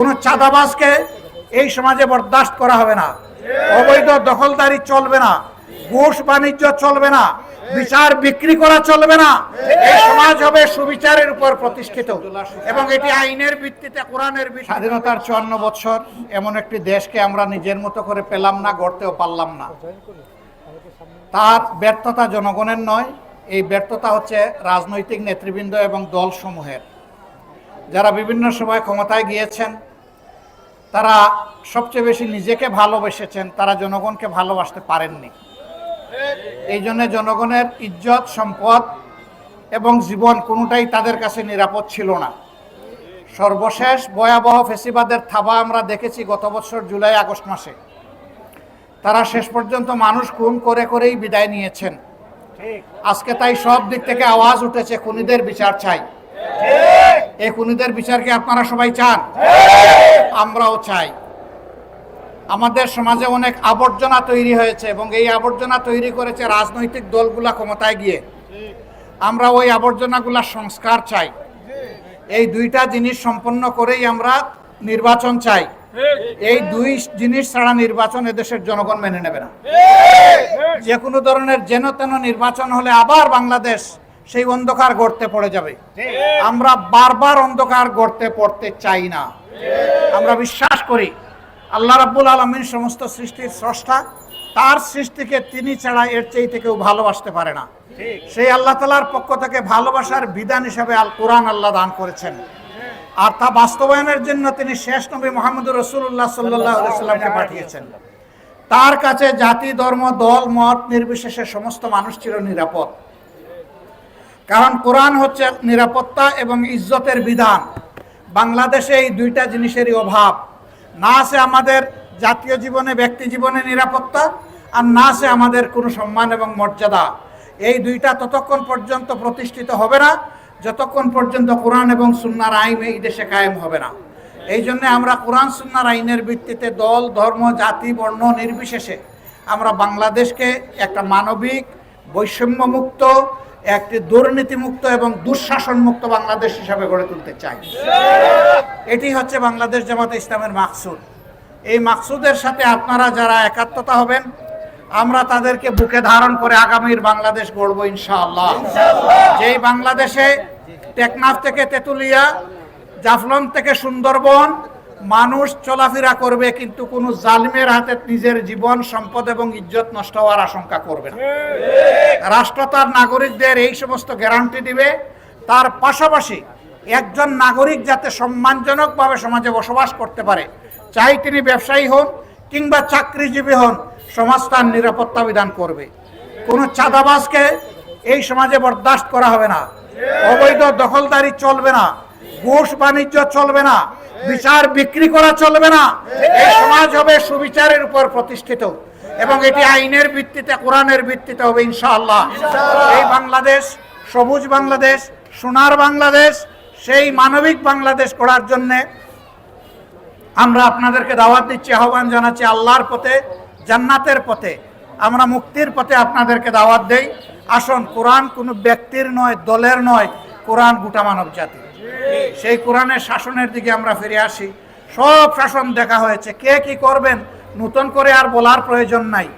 কোনো চাঁদাবাজকে এই সমাজে বরদাস্ত করা হবে না। অবৈধ দখলদারি চলবে না, ঘুষ বাণিজ্য চলবে না, বিচার বিক্রি করা চলবে না। এই সমাজ হবে সুবিচারের উপর প্রতিষ্ঠিত এবং এটি আইনের ভিত্তিতে, কোরআনের স্বাধীনতার চুয়ান্ন বছর এমন একটি দেশকে আমরা নিজের মতো করে পেলাম না, গড়তেও পারলাম না। তার ব্যর্থতা জনগণের নয়, এই ব্যর্থতা হচ্ছে রাজনৈতিক নেতৃবৃন্দ এবং দলসমূহের। যারা বিভিন্ন সময় ক্ষমতায় গিয়েছেন তারা সবচেয়ে বেশি নিজেকে ভালোবেসেছেন তারা জনগণকে ভালোবাসতে পারেননি। এই জন্য জনগণের ইজ্জত সম্পদ এবং জীবন কোনোটাই তাদের কাছে নিরাপদ ছিল না। সর্বশেষ ভয়াবহ ফেসিবাদের থাবা আমরা দেখেছি গত বছর জুলাই আগস্ট মাসে। তারা শেষ পর্যন্ত মানুষ খুন করে করেই বিদায় নিয়েছেন। আজকে তাই সব দিক থেকে আওয়াজ উঠেছে খুনিদের বিচার চাই। এই খুনিদের বিচারকে আপনারা সবাই চান? আমরাও চাই। আমাদের সমাজে অনেক আবর্জনা তৈরি হয়েছে এবং এই আবর্জনা তৈরি করেছে রাজনৈতিক দলগুলা ক্ষমতায় গিয়ে। আমরা ওই আবর্জনাগুলা সংস্কার চাই। এই দুইটা জিনিস সম্পন্ন করেই আমরা নির্বাচন চাই। এই দুই জিনিস ছাড়া নির্বাচন এদেশের জনগণ মেনে নেবে না। যে কোনো ধরনের যেন তেন নির্বাচন হলে আবার বাংলাদেশ সেই অন্ধকার গড়তে পড়ে যাবে। আমরা বারবার অন্ধকার গড়তে পড়তে চাই না। আমরা বিশ্বাস করি আল্লাহ রাব্বুল আলমীর সমস্ত সৃষ্টির স্রষ্টা তার সৃষ্টিকে তিনি ছাড়া এর চেয়ে কেউ ভালোবাসতে পারে না। সেই আল্লাহ তালার পক্ষ থেকে ভালোবাসার বিধান হিসাবে আল কোরআন আল্লাহ দান করেছেন। আর তা বাস্তবায়নের জন্য তিনি শেষ নবী মোহাম্মদ রসুল্লাহ সাল্লাহ সাল্লামকে পাঠিয়েছেন। তার কাছে জাতি ধর্ম দল মত নির্বিশেষে সমস্ত মানুষ ছিল নিরাপদ। কারণ কোরআন হচ্ছে নিরাপত্তা এবং ইজ্জতের বিধান। বাংলাদেশে এই দুইটা জিনিসেরই অভাব। না আছে আমাদের জাতীয় জীবনে, ব্যক্তি জীবনে নিরাপত্তা, আর না আছে আমাদের কোনো সম্মান এবং মর্যাদা। এই দুইটা ততক্ষণ পর্যন্ত প্রতিষ্ঠিত হবে না, যতক্ষণ পর্যন্ত কোরআন এবং সুন্নার আইন এই দেশে কায়েম হবে না। এই জন্যে আমরা কোরআন, সুন্নার আইনের ভিত্তিতে দল, ধর্ম, জাতি, বর্ণ নির্বিশেষে আমরা বাংলাদেশকে একটা মানবিক, বৈষম্যমুক্ত একটি দুর্নীতিমুক্ত এবং দুঃশাসন মুক্ত বাংলাদেশ হিসাবে গড়ে তুলতে চাই। এটি হচ্ছে বাংলাদেশ জামাতে ইসলামের মাকসুদ। এই মাকসুদের সাথে আপনারা যারা একাত্মতা হবেন, আমরা তাদেরকে বুকে ধারণ করে আগামীর বাংলাদেশ গড়ব ইনশাআল্লাহ। যেই বাংলাদেশে টেকনাফ থেকে তেতুলিয়া জাফলন থেকে সুন্দরবন মানুষ চলাফেরা করবে, কিন্তু কোনো জালিমের হাতে নিজের জীবন, সম্পদ এবং ইজ্জত নষ্ট হওয়ার আশঙ্কা করবে না। রাষ্ট্র তার নাগরিকদের এই সমস্ত গ্যারান্টি দিবে। তার পাশাপাশি একজন নাগরিক যাতে সম্মানজনকভাবে সমাজে বসবাস করতে পারে, চাই তিনি ব্যবসায়ী হন কিংবা চাকরিজীবী হন, সমাজ তার নিরাপত্তা বিধান করবে। কোনো চাঁদাবাজকে এই সমাজে বরদাস্ত করা হবে না। অবৈধ দখলদারি চলবে না। ঘুষ বাণিজ্য চলবে না। বিচার বিক্রি করা চলবে না। এই সমাজ হবে সুবিচারের উপর প্রতিষ্ঠিত। এবং এটি আইনের ভিত্তিতে, কোরআনের ভিত্তিতে হবে ইনশাআল্লাহ। এই বাংলাদেশ, সবুজ বাংলাদেশ, সোনার বাংলাদেশ, সেই মানবিক বাংলাদেশ করার জন্যে আমরা আপনাদেরকে দাওয়াত দিচ্ছি, আহ্বান জানাচ্ছি আল্লাহর পথে, জান্নাতের পথে। আমরা মুক্তির পথে আপনাদেরকে দাওয়াত দেই। আসুন, কোরআন কোনো ব্যক্তির নয়, দলের নয়, কোরআন গোটা মানব জাতি সেই কোরআনের শাসনের দিকে আমরা ফিরে আসি। সব শাসন দেখা হয়েছে। কে কি করবেন? নতুন করে আর বলার প্রয়োজন নাই।